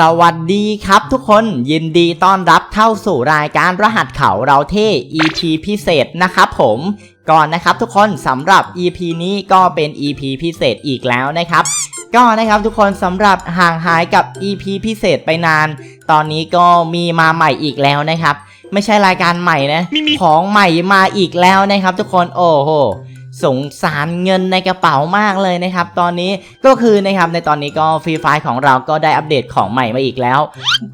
สวัสดีครับทุกคนยินดีต้อนรับเข้าสู่รายการรหัสเขาเราเท่ EP พิเศษนะครับผมก่อนนะครับทุกคนสำหรับ EP นี้ก็เป็น EP พิเศษอีกแล้วนะครับ ก็นะครับทุกคนสำหรับห่างหายกับ EP พิเศษไปนาน ตอนนี้ก็มีมาใหม่อีกแล้วนะครับ ไม่ใช่รายการใหม่นะมีมีของใหม่มาอีกแล้วนะครับ ทุกคนโอ้โห สงสารเงินในกระเป๋ามากเลยนะครับ ตอนนี้ก็คือนะครับในตอนนี้ก็ฟรีไฟของเราก็ได้อัปเดตของใหม่มาอีกแล้ว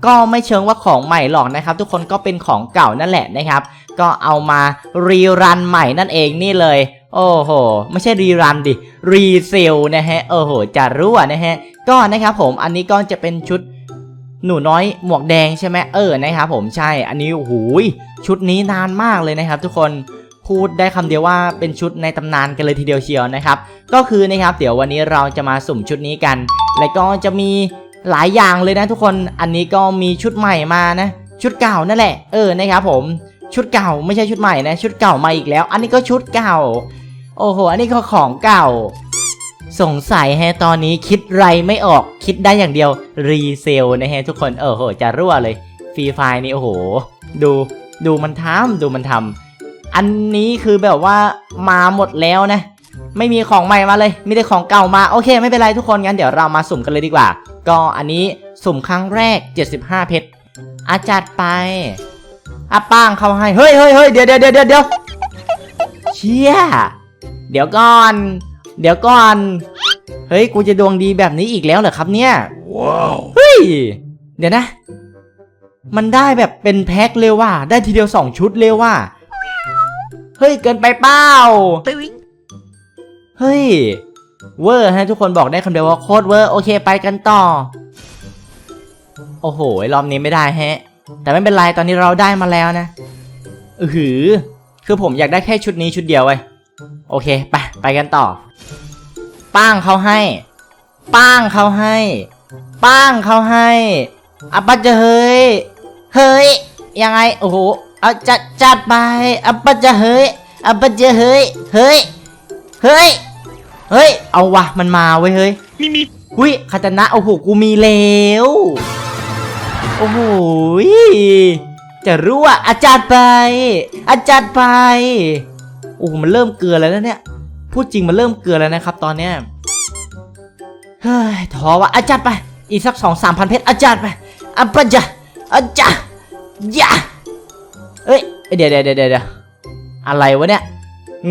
ก็ไม่เชิงว่าของใหม่หรอกนะครับ ทุกคนก็เป็นของเก่านั่นแหละนะครับ ก็เอามารีรันใหม่นั่นเองนี่เลยโอ้โห ไม่ใช่รีรันดิ รีเซลนะฮะ โอ้โห จะรั่วนะฮะ ก็นะครับผม อันนี้ก็จะเป็นชุดหนูน้อยหมวกแดงใช่ไหมเออ นะครับผม ใช่ อันนี้โอ้โหยชุดนี้นานมากเลยนะครับทุกคน พูดได้คำเดียวว่าเป็นชุดในตำนานกันเลยทีเดียวเชียวนะครับ ก็คือนะครับเดี๋ยววันนี้เราจะมาสุ่มชุดนี้กัน แล้วก็จะมีหลายอย่างเลยนะทุกคน อันนี้ก็มีชุดใหม่มานะ ชุดเก่านั่นแหละ เออนะครับผม ชุดเก่าไม่ใช่ชุดใหม่นะ ชุดเก่ามาอีกแล้ว อันนี้ก็ชุดเก่า โอ้โห อันนี้ก็ของเก่า สงสัยแฮตอนนี้คิดไรไม่ออก คิดได้อย่างเดียว รีเซลนะฮะทุกคน เออโห จะรั่วเลย ฟรีไฟนี่โอ้โห ดู ดูมันทำดูมันทำ อันนี้คือแบบว่ามาหมดแล้วนะ ไม่มีของใหม่มาเลย มีแต่ของเก่ามา โอเค ไม่เป็นไรทุกคน งั้นเดี๋ยวเรามาสุ่มกันเลยดีกว่า ก็อันนี้สุ่มครั้งแรก 75 เพชรอาจัดไปอาป้างเขาให้ เฮ้ยเฮ้ยเฮ้ยเดี๋ยวเดี๋ยวเดี๋ยวเดี๋ยวเชี่ย เดี๋ยวก่อน เดี๋ยวก่อน เฮ้ย กูจะดวงดีแบบนี้อีกแล้วเหรอครับเนี่ย ว้าว เฮ้ย เดี๋ยวนะ มันได้แบบเป็นแพ็คเลยว่ะ ได้ทีเดียวสองชุดเลยว่ะ เฮ้ย เกินไปเปล่าเฮ้ย เวอร์ฮะทุกคนบอกได้คำเดียวว่าโคตรเวอร์ โอเคไปกันต่อ โอ้โหรอบนี้ไม่ได้แฮะ แต่ไม่เป็นไร ตอนนี้เราได้มาแล้วนะ อือหือ คือผมอยากได้แค่ชุดนี้ชุดเดียวเว้ย โอเค ไป ไปกันต่อ ป้างเขาให้ ป้างเขาให้ ป้างเขาให้อัปปะจะเฮ้ย เฮ้ย ยังไง โอ้โห เอาจัดจัดไปอัปปะจะเฮ้ย อัปปะจะเฮ้ย เฮ้ย เฮ้ย เฮ้ย เอาวะ มันมาเว้ยเฮ้ย มีมีหุยคาตานะ โอ้โห กูมีแล้ว โอ้โหยจะรู้อะอาจารย์ไป อาจารย์ไป โอ้โห มันเริ่มเกลือแล้วนะเนี่ย พูดจริงมันเริ่มเกลือแล้วนะครับ ตอนเนี้ย เฮ้ย ท้อว่ะอาจารย์ไป อีกสักสองสามพันเพชรอาจารย์ไปอาปะจะอาจารย์ยะเอ้ย เดี๋ยวเดี๋ยวเดี๋ยวเดี๋ยว อะไรวะเนี่ย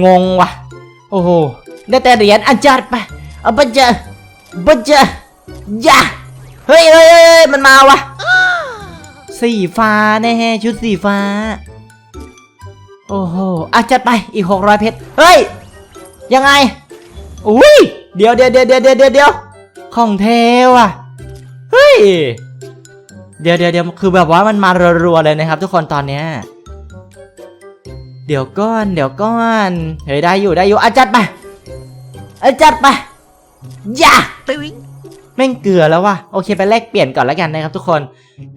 งงว่ะโอ้โห ได้แต่เหรียญอาจารย์ไปอาปะจะบัจจะยะเฮ้ยเฮ้ยเฮ้ยเฮ้ยมันมาวะสีฟ้าแน่ๆชุดสีฟ้า โอ้โหอะจัดไปอีกหกร้อยเพชร เฮ้ย ยังไง อุ้ย เดี๋ยวเดี๋ยวเดี๋ยวเดี๋ยวเดี๋ยวเดี๋ยวของเทว่ะ เฮ้ย เดี๋ยวเดี๋ยวเดี๋ยวคือแบบว่ามันมารัวๆเลยนะครับทุกคนตอนเนี้ย เดี๋ยวก้อนเดี๋ยวก้อนเฮ้ยได้อยู่ได้อยู่อะจัดไปอะจัดไปอย่าแม่งเกลือแล้วว่ะโอเคไปแลกเปลี่ยนก่อนแล้วกันนะครับ ทุกคน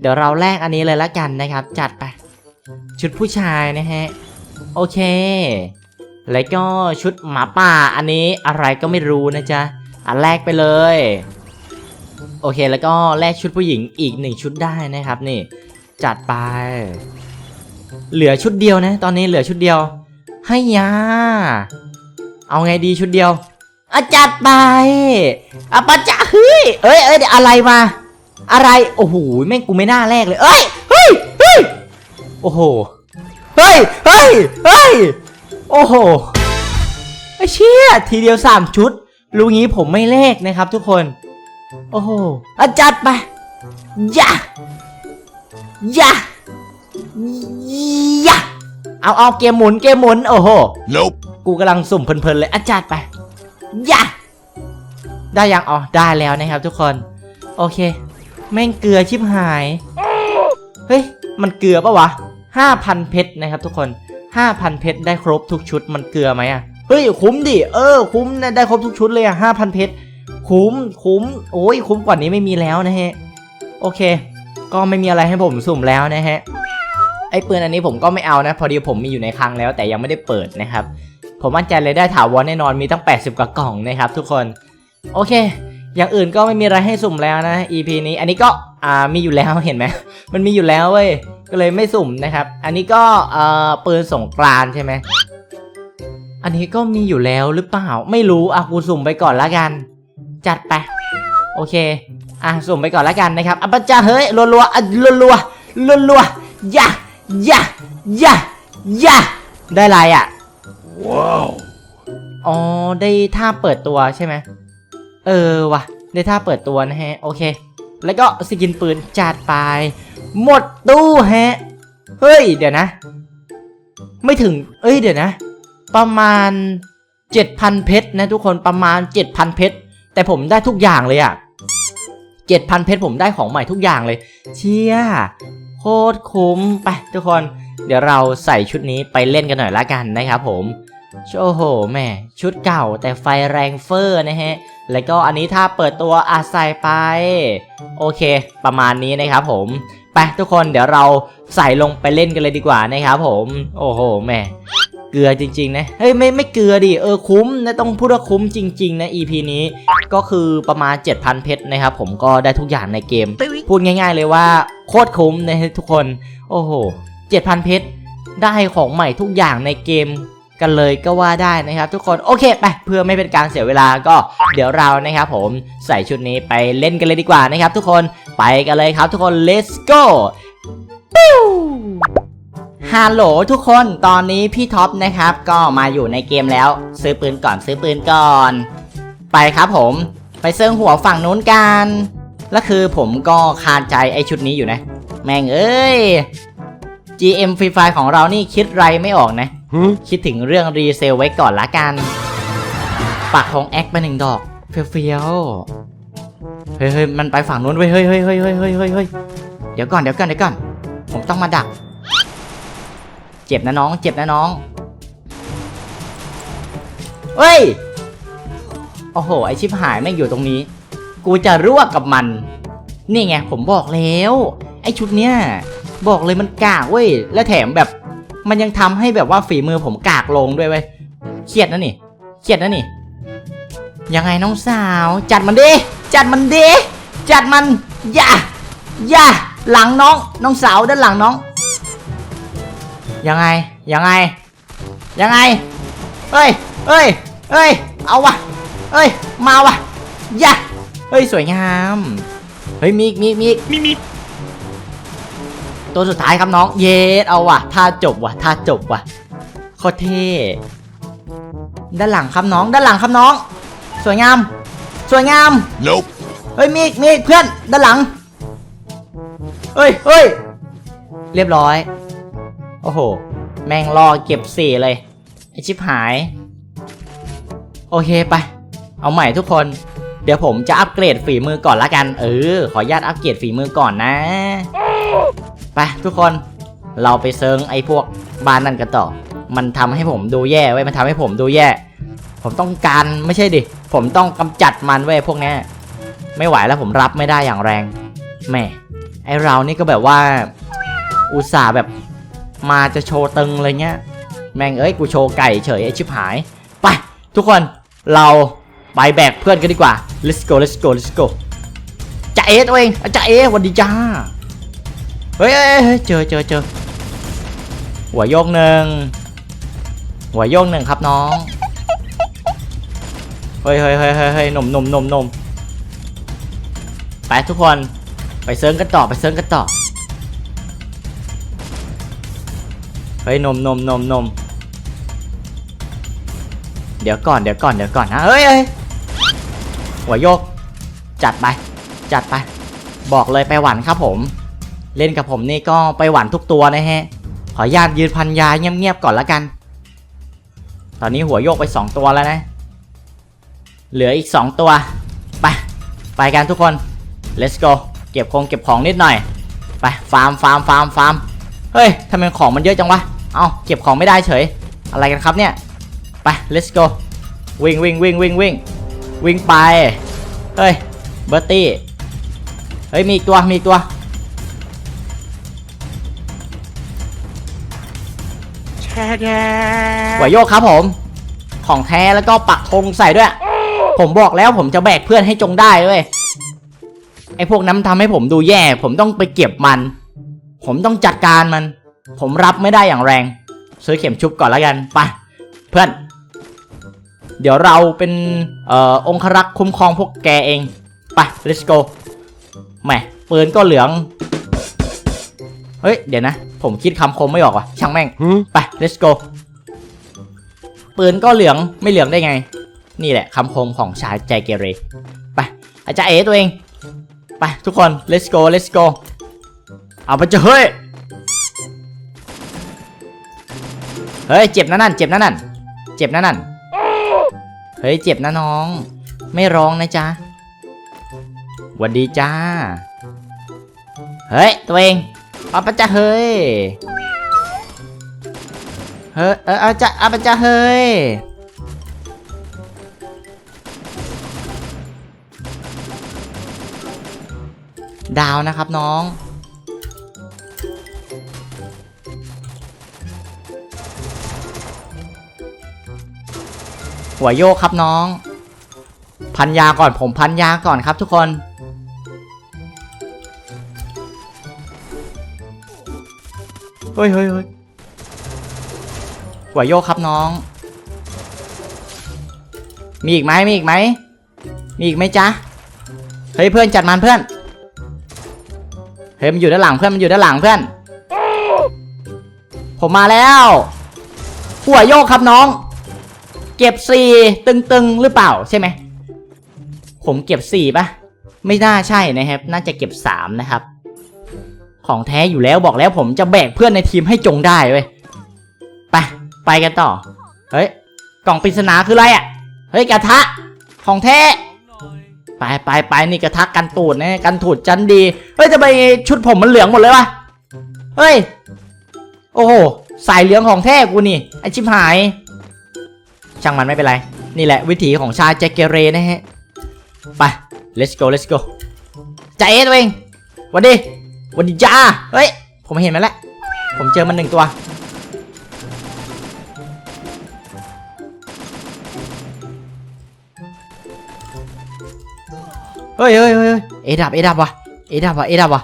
เดี๋ยวเราแลกอันนี้เลยละกันนะครับ จัดไป ชุดผู้ชายนะฮะโอเค แล้วก็ชุดหมาป่าอันนี้อะไรก็ไม่รู้นะจ๊ะอันแรกไปเลย โอเคแล้วก็แลกชุดผู้หญิงอีกหนึ่งชุดได้นะครับนี่ จัดไป เหลือชุดเดียวนะ ตอนนี้เหลือชุดเดียว ให้ยา เอาไงดีชุดเดียวอาจัดไปอาปะจะเฮ้ย เอ้ยเอ้ยเดี๋ยวอะไรมา อะไร โอ้โห แม่งกูไม่น่าแรกเลย เอ้ย เฮ้ย เฮ้ย โอ้โห เฮ้ย เฮ้ย เฮ้ย โอ้โห ไอ้เชี่ย ทีเดียวสามชุด รู้งี้ผมไม่เลขนะครับทุกคน โอ้โหอาจัดไปย่าย่า ย่าเอาเอาเกมหมุนเกมหมุนโอ้โห nope กูกำลังสุ่มเพลินๆเลยอาจารย์ไปย่าได้ยังอ๋อได้แล้วนะครับทุกคน โอเค แม่งเกลือชิบหาย เฮ้ย มันเกลือปะวะห้าพันเพชรนะครับทุกคนห้าพันเพชรได้ครบทุกชุดมันเกลือไหมอะเฮ้ยคุ้มดิเออคุ้มนะได้ครบทุกชุดเลยอะห้าพันเพชรคุ้มคุ้มโอ้ยคุ้มกว่านี้ไม่มีแล้วนะฮะ โอเค ก็ไม่มีอะไรให้ผมสุ่มแล้วนะฮะ ไอ้ปืนอันนี้ผมก็ไม่เอานะ พอดีผมมีอยู่ในคลังแล้วแต่ยังไม่ได้เปิดนะครับ ผมมั่นใจเลยได้ถาวรแน่นอนมีตั้ง 80 กว่ากล่องนะครับ ทุกคน โอเค อย่างอื่นก็ไม่มีอะไรให้สุ่มแล้วนะ EP นี้ อันนี้ก็อ่ามีอยู่แล้วเห็นไหมมันมีอยู่แล้วเว้ย ก็เลยไม่สุ่มนะครับ อันนี้ก็เอ่อปืนสงกรานใช่ไหมอันนี้ก็มีอยู่แล้วหรือเปล่า ไม่รู้อะกูสุ่มไปก่อนละกัน จัดไป โอเค อะสุ่มไปก่อนละกันนะครับอะปะจ้าเฮ้ยรัวๆอะรัวๆรัวๆอย่า ย่าอย่าอย่าได้อะไรอะ ว้าว อ๋อ ได้ท่าเปิดตัวใช่ไหม เออว่ะ ได้ท่าเปิดตัวนะฮะ โอเค แล้วก็สกินปืนจัดไป หมดตู้ฮะ เฮ้ย เดี๋ยวนะ ไม่ถึง เอ้ย เดี๋ยวนะ ประมาณ 7,000 เพชรนะทุกคน ประมาณ 7,000 เพชร แต่ผมได้ทุกอย่างเลยอะ7,000 เพชรผมได้ของใหม่ทุกอย่างเลย เชี่ย โคตรคุ้มไปทุกคน เดี๋ยวเราใส่ชุดนี้ไปเล่นกันหน่อยละกันนะครับผมโอ้โหแม่ชุดเก่าแต่ไฟแรงเฟอร์นะฮะ แล้วก็อันนี้ถ้าเปิดตัวอาใส่ไป โอเค ประมาณนี้นะครับผมไปทุกคนเดี๋ยวเราใส่ลงไปเล่นกันเลยดีกว่านะครับผม โอ้โหแม่ เกลือจริงๆนะเฮ้ยไม่ไม่เกลือดิเออคุ้มนะต้องพูดว่าคุ้มจริง ๆ นะ EP นี้ก็คือประมาณ 7,000 เพชรนะครับผมก็ได้ทุกอย่างในเกม พูดง่ายๆเลยว่าโคตรคุ้มนะฮะทุกคน โอ้โห 7,000 เพชรได้ของใหม่ทุกอย่างในเกมกันเลยก็ว่าได้นะครับ ทุกคนโอเคไปเพื่อไม่เป็นการเสียเวลาก็เดี๋ยวเรานะครับผมใส่ชุดนี้ไปเล่นกันเลยดีกว่านะครับ ทุกคนไปกันเลยครับ ทุกคน let's go ฮัลโหลทุกคนตอนนี้พี่ท็อปนะครับ ก็มาอยู่ในเกมแล้ว ซื้อปืนก่อนซื้อปืนก่อน ไปครับผม ไปเซิงหัวฝั่งนู้นกันแล้วคือผมก็คาใจไอชุดนี้อยู่นะ แม่งเอ้ย GM Free Fire ของเรานี่คิดไรไม่ออกนะฮึคิดถึงเรื่องรีเซลไว้ก่อนละกันปักของแอคไปหนึ่งดอก เฟียวๆเฮ้ยเฮ้ยมันไปฝั่งนู้นเว้ยเฮ้ยเฮ้ยเฮ้ยเฮ้ยเฮ้ยเฮ้ยเฮ้ยเดี๋ยวก่อนเดี๋ยวก่อนเดี๋ยวก่อน ผมต้องมาดัก เจ็บนะน้อง เจ็บนะน้องเฮ้ย โอ้โห ไอชิบหายแม่อยู่ตรงนี้ กูจะรั่วกับมัน นี่ไง ผมบอกแล้ว ไอชุดเนี้ย บอกเลยมันกากเว้ย และแถมแบบ มันยังทำให้แบบว่าฝีมือผมกากลงด้วยเว้ย เครียดนะนี่ เครียดนะนี่ ยังไงน้องสาว จัดมันดิ จัดมันดิ จัดมัน อย่า อย่า หลังน้อง น้องสาวด้านหลังน้อง ยังไง ยังไง ยังไงเฮ้ยเฮ้ยเฮ้ย เอาวะเฮ้ย มาวะอย่าเฮ้ย สวยงาม เฮ้ย มีอีกมีอีกมีอีกมีมีตัวสุดท้ายครับน้อง เยสเอาว่ะท่าจบว่ะท่าจบว่ะโคตรเท่ด้านหลังครับน้อง ด้านหลังครับน้อง สวยงาม สวยงาม nope เฮ้ยมีอีกมีอีกเพื่อน ด้านหลัง เฮ้ยเฮ้ย เรียบร้อย โอ้โห แม่งรอเก็บสี่เลยไอชิบหาย โอเคไป เอาใหม่ทุกคน เดี๋ยวผมจะอัปเกรดฝีมือก่อนละกัน เออ ขออนุญาตอัปเกรดฝีมือก่อนนะ ไปทุกคน เราไปเซิงไอ้พวกบ้านนั่นกันต่อ มันทำให้ผมดูแย่ไว้ย มันทำให้ผมดูแย่ ผมต้องการไม่ใช่ดิ ผมต้องกำจัดมันไว้ยพวกนี้ไม่ไหวแล้วผมรับไม่ได้อย่างแรงแหม่ไอเรานี่ก็แบบว่า อุตส่าห์แบบ มาจะโชว์ตึงอะไรเงี้ย แม่งเอ้ยกูโชว์ไก่เฉยไอชิบหาย ไป ทุกคนเราไปแบกเพื่อนกันดีกว่า let's go let's go let's go จ่าเอตัวเองจ่าเอสวัสดีจ้าเฮ้ยเฮ้ยเจอเจอเจอหัวโยกหนึ่งหัวโยกหนึ่งครับน้อง เฮ้ยเฮ้ยเฮ้ยเฮ้ยเฮ้ยหนุ่มหนุ่มหนุ่มหนุ่มไปทุกคนไปเซิร์งกันต่อไปเซิร์งกันต่อ เฮ้ยนมนมนมนมเดี๋ยวก่อนเดี๋ยวก่อนเดี๋ยวก่อนนะเฮ้ยเฮ้ยหัวโยก จัดไป จัดไป บอกเลยไปหวันครับผม เล่นกับผมนี่ก็ไปหวานทุกตัวนะฮะ ขอญาตยืนพันยาเงียบๆก่อนละกัน ตอนนี้หัวโยกไป 2 ตัวแล้วนะ เหลืออีก 2 ตัว ไป ไปกันทุกคน let's go เก็บคงเก็บของนิดหน่อย ไปฟาร์มฟาร์มฟาร์มฟาร์มเฮ้ยทำไมของมันเยอะจังวะ เอาเก็บของไม่ได้เฉย อะไรกันครับเนี่ย ไป let's go วิ่งวิ่งวิ่งวิ่งวิ่งวิ่งไป เฮ้ย เบอร์ตี้ เฮ้ย มีอีกตัว มีอีกตัว แช่แช่หัวโยกครับผม ของแท้แล้วก็ปักธงใส่ด้วย ผมบอกแล้วผมจะแบกเพื่อนให้จงได้เว้ย ไอ้พวกนั้นมันทำให้ผมดูแย่ ผมต้องไปเก็บมัน ผมต้องจัดการมัน ผมรับไม่ได้อย่างแรง ซื้อเข็มชุบก่อนแล้วกันไปเพื่อน เดี๋ยวเราเป็นเอ่อองครักษ์คุ้มครองพวกแกเองไป let's go แหมปืนก็เหลือง เฮ้ย เดี๋ยวนะ ผมคิดคำคมไม่ออกว่ะ ช่างแม่ง Hmm? ไป let's go ปืนก็เหลืองไม่เหลืองได้ไง นี่แหละคำคมของชายใจเกเร ไป อาจารย์เอตัวเอง ไป ทุกคน let's go let's go เอาไปเจะเฮ้ย เฮ้ยเจ็บนะนั่นเจ็บนะนั่นเจ็บนะนั่นเฮ้ยเจ็บนะน้อง ไม่ร้องนะจ๊ะหวัสดีจ้า เฮ้ยตัวเองเอาไปจ้ะเฮ้ยเฮ้ยเออเอาจะเอาไปจ้ะเฮ้ยดาวนะครับน้อง หัวโยกครับน้อง พันยาก่อนผมพันยาก่อนครับทุกคน เฮ้ยเฮ้ยเฮ้ยหัวโยกครับน้อง มีอีกไหมมีอีกไหมมีอีกไหมจ๊ะ เฮ้ยเพื่อนจัดมันเพื่อน เฮ้ยมันอยู่ด้านหลังเพื่อนมันอยู่ด้านหลังเพื่อน ผมมาแล้ว หัวโยกครับน้อง เก็บสี่ตึงๆหรือเปล่าใช่ไหม ผมเก็บสี่ปะไม่น่าใช่นะครับ น่าจะเก็บสามนะครับ ของแท้อยู่แล้วบอกแล้วผมจะแบกเพื่อนในทีมให้จงได้เว้ยไปไปกันต่อ เฮ้ย กล่องปริศนาคืออะไรอะ เฮ้ยกระทะ ของแท้ ไปไปไปนี่กระทะกันตูดนะกันถูดจันดี เฮ้ยจะไปชุดผมมันเหลืองหมดเลยวะ เฮ้ย โอ้โห สายเหลืองของแท้กูนี่ไอชิบหาย ช่างมันไม่เป็นไร นี่แหละวิถีของชาแจ็คเกเรนะฮะ ไป let's go let's go จ่าเอตัวเองวันดีวันดีจ้า เฮ้ย ผมเห็นมันแล้ว ผมเจอมันหนึ่งตัวเฮ้ยเฮ้ยเฮ้ยเฮ้ยเอดับ เอดับวะเอดับวะเอดับวะ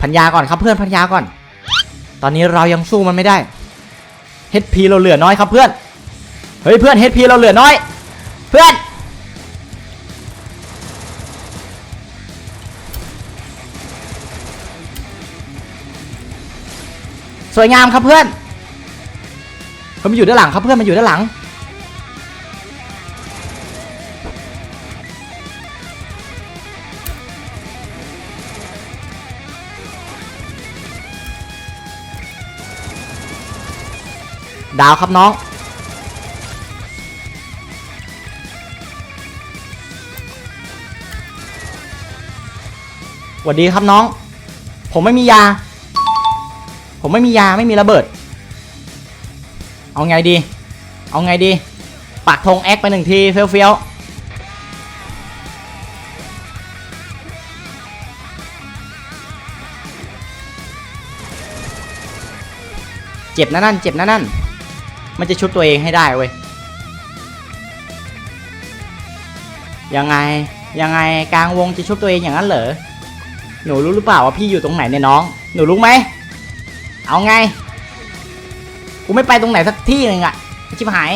พันยาก่อนครับเพื่อนพันยาก่อน ตอนนี้เรายังสู้มันไม่ได้ HP เราเหลือน้อยครับเพื่อน เฮ้ยเพื่อน HP เราเหลือน้อย เพื่อน สวยงามครับเพื่อนเฮ้ยมันอยู่ด้านหลังครับเพื่อนมันอยู่ด้านหลัง ดาวครับน้องสวัสดีครับน้อง ผมไม่มียา ผมไม่มียาไม่มีระเบิด เอาไงดี เอาไงดีปักธงแอคไปหนึ่งทีเฟี้ยวเฟี้ยวเจ็บนะนั่น เจ็บนะนั่น มันจะชุบตัวเองให้ได้เว้ยยังไงยังไงกลางวงจะชุบตัวเองอย่างนั้นเหรอหนูรู้หรือเปล่าว่าพี่อยู่ตรงไหนเนี่ยน้อง หนูรู้ไหมเอาไงกูไม่ไปตรงไหนสักที่หนึ่งอะชิบหาย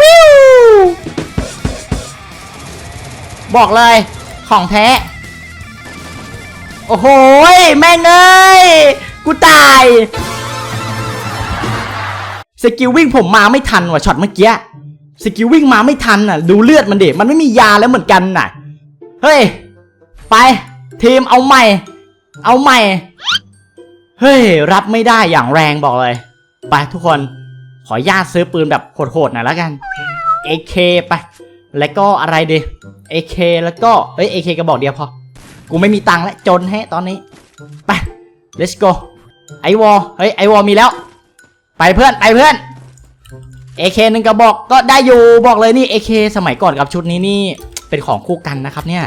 วิวบอกเลยของแท้โอ้โหแม่งเอ้ย กูตาย สกิลวิ่งผมมาไม่ทันว่ะช็อตเมื่อกี้ สกิลวิ่งมาไม่ทันน่ะ ดูเลือดมันเด็มันไม่มียาแล้วเหมือนกันน่ะ เฮ้ย ไปทีมเอาใหม่ เอาใหม่ เฮ้ย รับไม่ได้อย่างแรงบอกเลย ไปทุกคน ขอญาตซื้อปืนแบบโหดๆหน่อยแล้วกัน AK ไป แล้วก็อะไรดี AK แล้วก็ เอ้ย AK กระบอกเดียวพอ กูไม่มีตังค์แล้วจนแฮะตอนนี้ ไป let's go ไอวอเฮ้ยไอวอมีแล้ว ไปเพื่อนไปเพื่อน AK หนึ่งกระบอกก็ได้อยู่บอกเลยนี่ AK สมัยก่อนกับชุดนี้นี่เป็นของคู่กันนะครับเนี่ย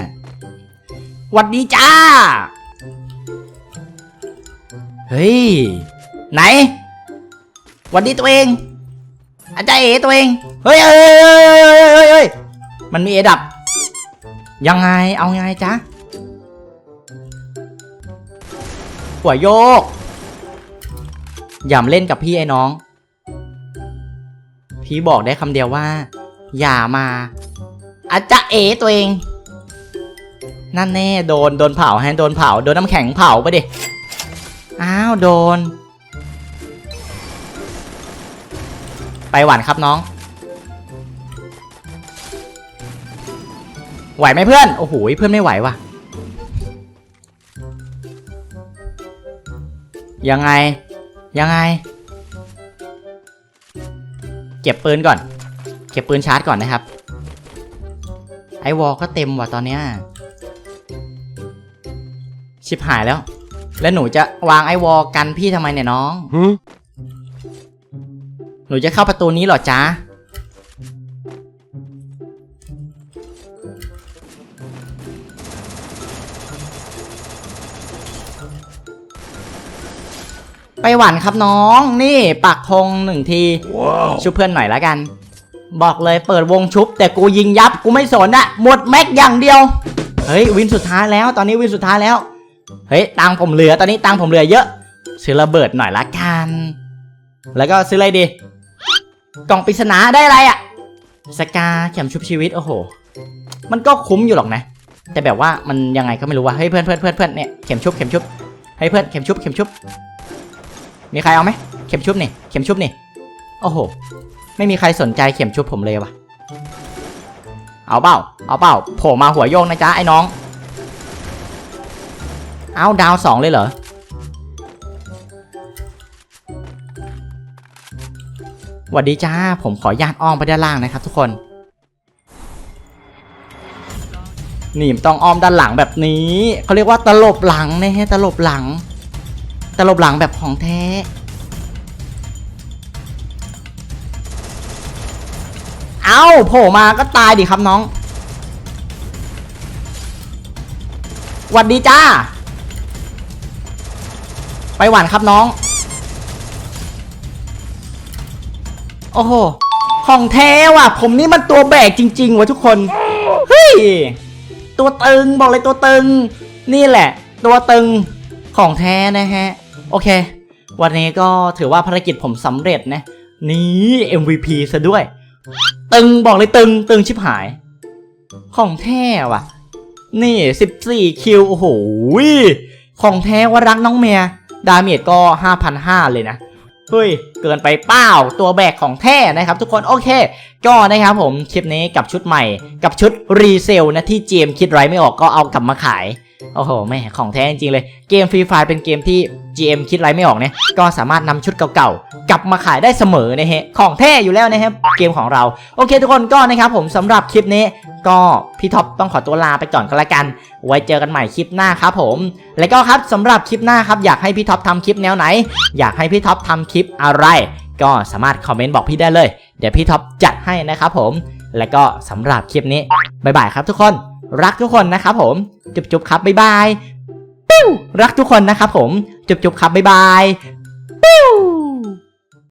หวัดดีจ้า เฮ้ย ไหนหวัดดีตัวเองอาจารย์เอตัวเอง เฮ้ยเฮ้ยเฮ้ยเฮ้ยเฮ้ยเฮ้ยเฮ้ยมันมีเอดับ ยังไงเอาไงจ๊ะหัวโยก อย่ามาเล่นกับพี่ไอ้น้อง พี่บอกได้คำเดียวว่า อย่ามาอาจารย์เอตัวเอง นั่นแน่โดนโดนเผาให้โดนเผาโดนน้ำแข็งเผาไปดิ อ้าวโดน ไปหวานครับน้อง ไหวไหมเพื่อน โอ้โหเพื่อนไม่ไหวว่ะยังไง ยังไง เก็บปืนก่อน เก็บปืนชาร์จก่อนนะครับ ไอวอลก็เต็มว่ะตอนเนี้ยชิบหายแล้ว แล้วหนูจะวางไอวอลกันพี่ทำไมเนี่ยน้อง Huh? หนูจะเข้าประตูนี้เหรอจ๊ะ หวันครับน้องนี่ปักธงหนึ่งที Wow. ชุบเพื่อนหน่อยละกัน บอกเลยเปิดวงชุบ แต่กูยิงยับกูไม่สนอะหมดแม็กอย่างเดียวเฮ้ยวินสุดท้ายแล้ว ตอนนี้วินสุดท้ายแล้วเฮ้ยตังค์ผมเหลือตอนนี้ตังค์ผมเหลือเยอะซื้อระเบิดหน่อยละกัน แล้วก็ซื้ออะไรดี กล่องปริศนาได้อะไรอะสกาเข็มชุบชีวิตโอ้โห มันก็คุ้มอยู่หรอกนะ แต่แบบว่ามันยังไงก็ไม่รู้ว่าเฮ้ยเพื่อนเพื่อนเพื่อนเพื่อนเนี่ยเข็มชุบเข็มชุบเฮ้ยเพื่อนเข็มชุบเข็มชุบ มีใครเอาไหมเข็มชุบนี่เข็มชุบนี่โอ้โห ไม่มีใครสนใจเข็มชุบผมเลยวะเอาเปล่าเอาเปล่าโผล่มาหัวโยงนะจ๊ะไอ้น้อง เอาดาวสองเลยเหรอหวัดดีจ้า ผมขอญาตอ้อมไปด้านล่างนะครับทุกคน นี่มันต้องอ้อมด้านหลังแบบนี้เขาเรียกว่าตลบหลังนะฮะตลบหลัง ตลบหลังแบบของแท้ เอาโผล่มาก็ตายดิครับน้องหวัดดีจ้า ไปหวานครับน้อง โอ้โห ของแท้ว่ะ ผมนี่มันตัวแบกจริง ๆวะทุกคน เฮ้ย ตัวตึง บอกเลยตัวตึง นี่แหละ ตัวตึงของแท้นะฮะ โอเค วันนี้ก็ถือว่าภารกิจผมสำเร็จนะ นี่ MVP ซะด้วย ตึงบอกเลยตึง ตึงชิบหาย ของแท้ว่ะ นี่ 14 คิว โอ้โห ของแท้ว่ารักน้องเมีย ดาเมจก็ 5,500 เลยนะ เฮ้ย เกินไปเป้าตัวแบกของแท้นะครับทุกคน โอเค ก็นะครับผม คลิปนี้กับชุดใหม่ กับชุดรีเซลนะที่เจมคิดไรไม่ออกก็เอากลับมาขาย โอ้โหแม่ของแท้จริงๆเลย เกมฟรีไฟเป็นเกมที่ GM คิดไรไม่ออกเนี่ย ก็สามารถนำชุดเก่าๆ กลับมาขายได้เสมอนะฮะ ของแท้อยู่แล้วนะครับ เกมของเรา โอเคทุกคนก็นะครับผมสำหรับคลิปนี้ ก็พี่ท็อปต้องขอตัวลาไปก่อนก็แล้วกัน ไว้เจอกันใหม่คลิปหน้าครับผม แล้วก็ครับสำหรับคลิปหน้าครับอยากให้พี่ท็อปทำคลิปแนวไหน อยากให้พี่ท็อปทำคลิปอะไร ก็สามารถคอมเมนต์บอกพี่ได้เลย เดี๋ยวพี่ท็อปจัดให้นะครับผม แล้วก็สำหรับคลิปนี้บ๊ายบายครับทุกคน รักทุกคนนะครับผม จุบจุบครับบ๊ายบายปิ้วรักทุกคนนะครับผม จุบจุบครับบ๊ายบายปิ้ว